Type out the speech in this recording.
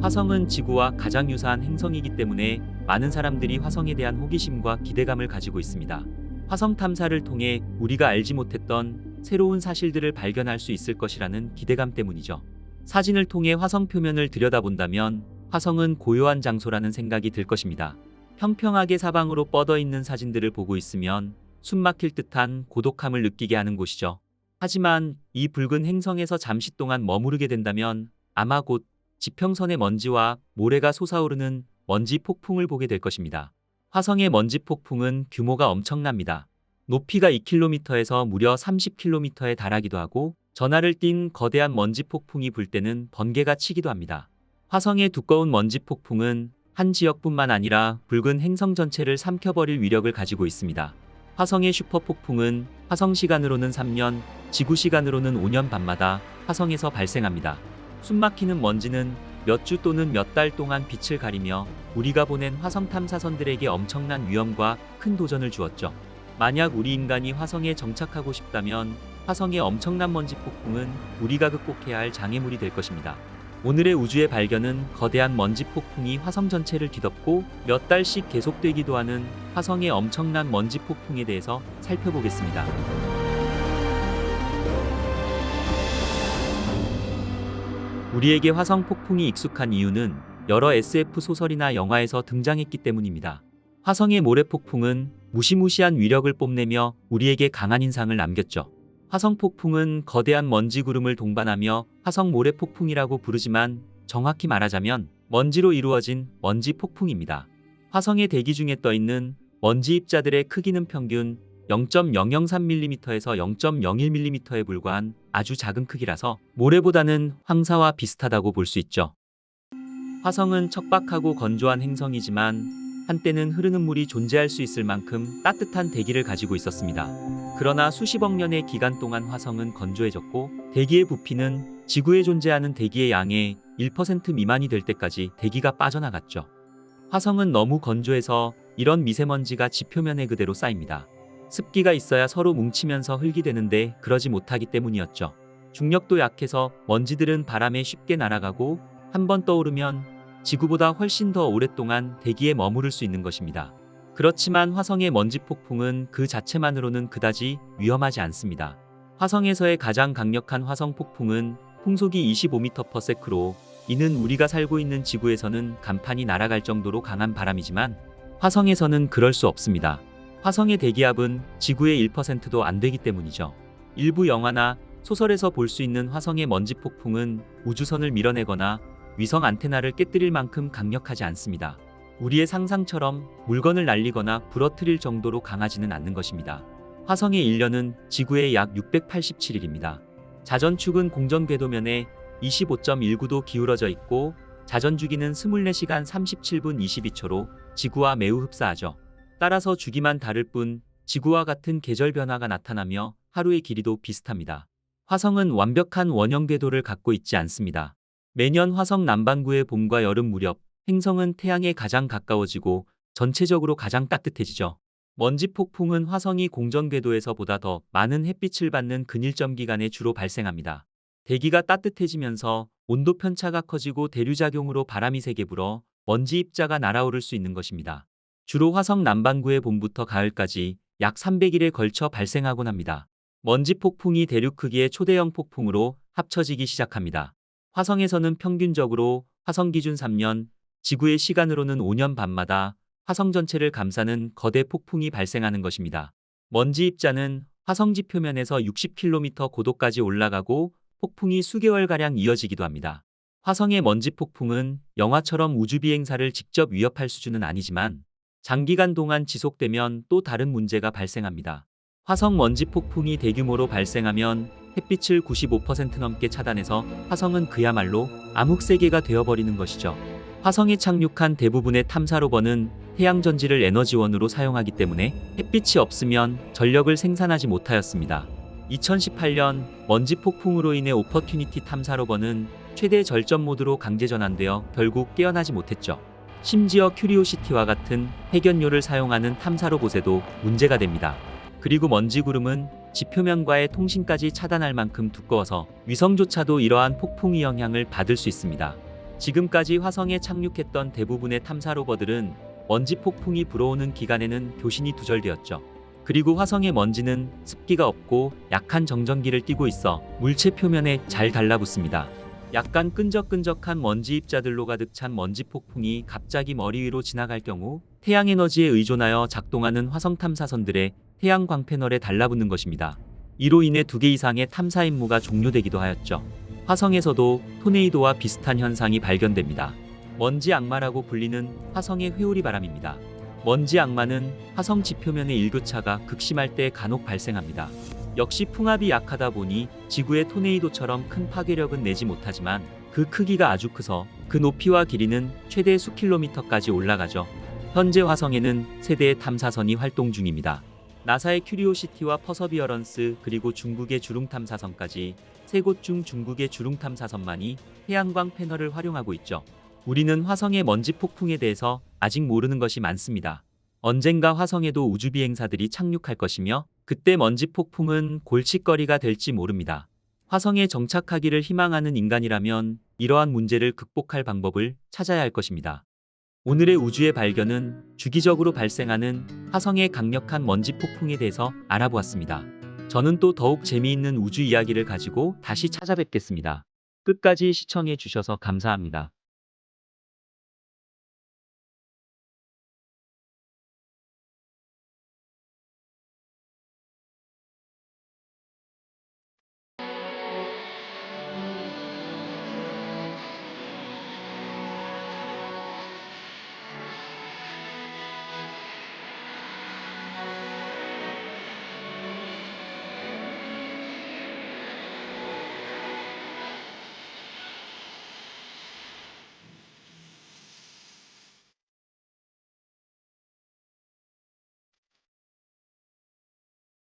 화성은 지구와 가장 유사한 행성이기 때문에 많은 사람들이 화성에 대한 호기심과 기대감을 가지고 있습니다. 화성 탐사를 통해 우리가 알지 못했던 새로운 사실들을 발견할 수 있을 것이라는 기대감 때문이죠. 사진을 통해 화성 표면을 들여다본다면 화성은 고요한 장소라는 생각이 들 것입니다. 평평하게 사방으로 뻗어 있는 사진들을 보고 있으면 숨 막힐 듯한 고독함을 느끼게 하는 곳이죠. 하지만 이 붉은 행성에서 잠시 동안 머무르게 된다면 아마 곧 지평선의 먼지와 모래가 솟아오르는 먼지 폭풍을 보게 될 것입니다. 화성의 먼지 폭풍은 규모가 엄청납니다. 높이가 2km에서 무려 30km에 달하기도 하고 전하를 띈 거대한 먼지 폭풍이 불 때는 번개가 치기도 합니다. 화성의 두꺼운 먼지 폭풍은 한 지역뿐만 아니라 붉은 행성 전체를 삼켜버릴 위력을 가지고 있습니다. 화성의 슈퍼 폭풍은 화성 시간으로는 3년, 지구 시간으로는 5년 반마다 화성에서 발생합니다. 숨막히는 먼지는 몇 주 또는 몇 달 동안 빛을 가리며 우리가 보낸 화성 탐사선들에게 엄청난 위험과 큰 도전을 주었죠. 만약 우리 인간이 화성에 정착하고 싶다면 화성의 엄청난 먼지 폭풍은 우리가 극복해야 할 장애물이 될 것입니다. 오늘의 우주의 발견은 거대한 먼지 폭풍이 화성 전체를 뒤덮고 몇 달씩 계속되기도 하는 화성의 엄청난 먼지 폭풍에 대해서 살펴보겠습니다. 우리에게 화성 폭풍이 익숙한 이유는 여러 SF 소설이나 영화에서 등장했기 때문입니다. 화성의 모래 폭풍은 무시무시한 위력을 뽐내며 우리에게 강한 인상을 남겼죠. 화성 폭풍은 거대한 먼지 구름을 동반하며 화성 모래 폭풍이라고 부르지만 정확히 말하자면 먼지로 이루어진 먼지 폭풍입니다. 화성의 대기 중에 떠 있는 먼지 입자들의 크기는 평균 0.003mm에서 0.01mm에 불과한 아주 작은 크기라서 모래보다는 황사와 비슷하다고 볼 수 있죠. 화성은 척박하고 건조한 행성이지만 한때는 흐르는 물이 존재할 수 있을 만큼 따뜻한 대기를 가지고 있었습니다. 그러나 수십억 년의 기간 동안 화성은 건조해졌고 대기의 부피는 지구에 존재하는 대기의 양의 1% 미만이 될 때까지 대기가 빠져나갔죠. 화성은 너무 건조해서 이런 미세먼지가 지표면에 그대로 쌓입니다. 습기가 있어야 서로 뭉치면서 흙이 되는데 그러지 못하기 때문이었죠. 중력도 약해서 먼지들은 바람에 쉽게 날아가고 한 번 떠오르면 지구보다 훨씬 더 오랫동안 대기에 머무를 수 있는 것입니다. 그렇지만 화성의 먼지 폭풍은 그 자체만으로는 그다지 위험하지 않습니다. 화성에서의 가장 강력한 화성 폭풍은 풍속이 25m/s로 이는 우리가 살고 있는 지구에서는 간판이 날아갈 정도로 강한 바람이지만 화성에서는 그럴 수 없습니다. 화성의 대기압은 지구의 1%도 안 되기 때문이죠. 일부 영화나 소설에서 볼 수 있는 화성의 먼지 폭풍은 우주선을 밀어내거나 위성 안테나를 깨뜨릴 만큼 강력하지 않습니다. 우리의 상상처럼 물건을 날리거나 부러뜨릴 정도로 강하지는 않는 것입니다. 화성의 일년은 지구의 약 687일입니다. 자전축은 공전 궤도면에 25.19도 기울어져 있고 자전 주기는 24시간 37분 22초로 지구와 매우 흡사하죠. 따라서 주기만 다를 뿐 지구와 같은 계절 변화가 나타나며 하루의 길이도 비슷합니다. 화성은 완벽한 원형 궤도를 갖고 있지 않습니다. 매년 화성 남반구의 봄과 여름 무렵 행성은 태양에 가장 가까워지고 전체적으로 가장 따뜻해지죠. 먼지 폭풍은 화성이 공전 궤도에서 보다 더 많은 햇빛을 받는 근일점 기간에 주로 발생합니다. 대기가 따뜻해지면서 온도 편차가 커지고 대류작용으로 바람이 세게 불어 먼지 입자가 날아오를 수 있는 것입니다. 주로 화성 남반구의 봄부터 가을까지 약 300일에 걸쳐 발생하곤 합니다. 먼지 폭풍이 대륙 크기의 초대형 폭풍으로 합쳐지기 시작합니다. 화성에서는 평균적으로 화성 기준 3년, 지구의 시간으로는 5년 반마다 화성 전체를 감싸는 거대 폭풍이 발생하는 것입니다. 먼지 입자는 화성지 표면에서 60km 고도까지 올라가고 폭풍이 수개월가량 이어지기도 합니다. 화성의 먼지 폭풍은 영화처럼 우주 비행사를 직접 위협할 수준은 아니지만 장기간 동안 지속되면 또 다른 문제가 발생합니다. 화성 먼지 폭풍이 대규모로 발생하면 햇빛을 95% 넘게 차단해서 화성은 그야말로 암흑세계가 되어버리는 것이죠. 화성에 착륙한 대부분의 탐사 로버는 태양 전지를 에너지원으로 사용하기 때문에 햇빛이 없으면 전력을 생산하지 못하였습니다. 2018년 먼지 폭풍으로 인해 오퍼튜니티 탐사 로버는 최대 절전 모드로 강제 전환되어 결국 깨어나지 못했죠. 심지어 큐리오시티와 같은 핵연료를 사용하는 탐사 로봇에도 문제가 됩니다. 그리고 먼지 구름은 지표면과의 통신까지 차단할 만큼 두꺼워서 위성조차도 이러한 폭풍의 영향을 받을 수 있습니다. 지금까지 화성에 착륙했던 대부분의 탐사 로버들은 먼지 폭풍이 불어오는 기간에는 교신이 두절되었죠. 그리고 화성의 먼지는 습기가 없고 약한 정전기를 띠고 있어 물체 표면에 잘 달라붙습니다. 약간 끈적끈적한 먼지 입자들로 가득 찬 먼지 폭풍이 갑자기 머리 위로 지나갈 경우 태양 에너지에 의존하여 작동하는 화성 탐사선들의 태양 광 패널에 달라붙는 것입니다. 이로 인해 두 개 이상의 탐사 임무가 종료되기도 하였죠. 화성에서도 토네이도와 비슷한 현상이 발견됩니다. 먼지 악마라고 불리는 화성의 회오리 바람입니다. 먼지 악마는 화성 지표면의 일교차가 극심할 때 간혹 발생합니다. 역시 풍압이 약하다 보니 지구의 토네이도처럼 큰 파괴력은 내지 못하지만 그 크기가 아주 커서 그 높이와 길이는 최대 수킬로미터까지 올라가죠. 현재 화성에는 세 대의 탐사선이 활동 중입니다. 나사의 큐리오시티와 퍼서비어런스 그리고 중국의 주룽 탐사선까지 세 곳 중 중국의 주룽 탐사선만이 태양광 패널을 활용하고 있죠. 우리는 화성의 먼지 폭풍에 대해서 아직 모르는 것이 많습니다. 언젠가 화성에도 우주 비행사들이 착륙할 것이며 그때 먼지 폭풍은 골칫거리가 될지 모릅니다. 화성에 정착하기를 희망하는 인간이라면 이러한 문제를 극복할 방법을 찾아야 할 것입니다. 오늘의 우주의 발견은 주기적으로 발생하는 화성의 강력한 먼지 폭풍에 대해서 알아보았습니다. 저는 또 더욱 재미있는 우주 이야기를 가지고 다시 찾아뵙겠습니다. 끝까지 시청해 주셔서 감사합니다.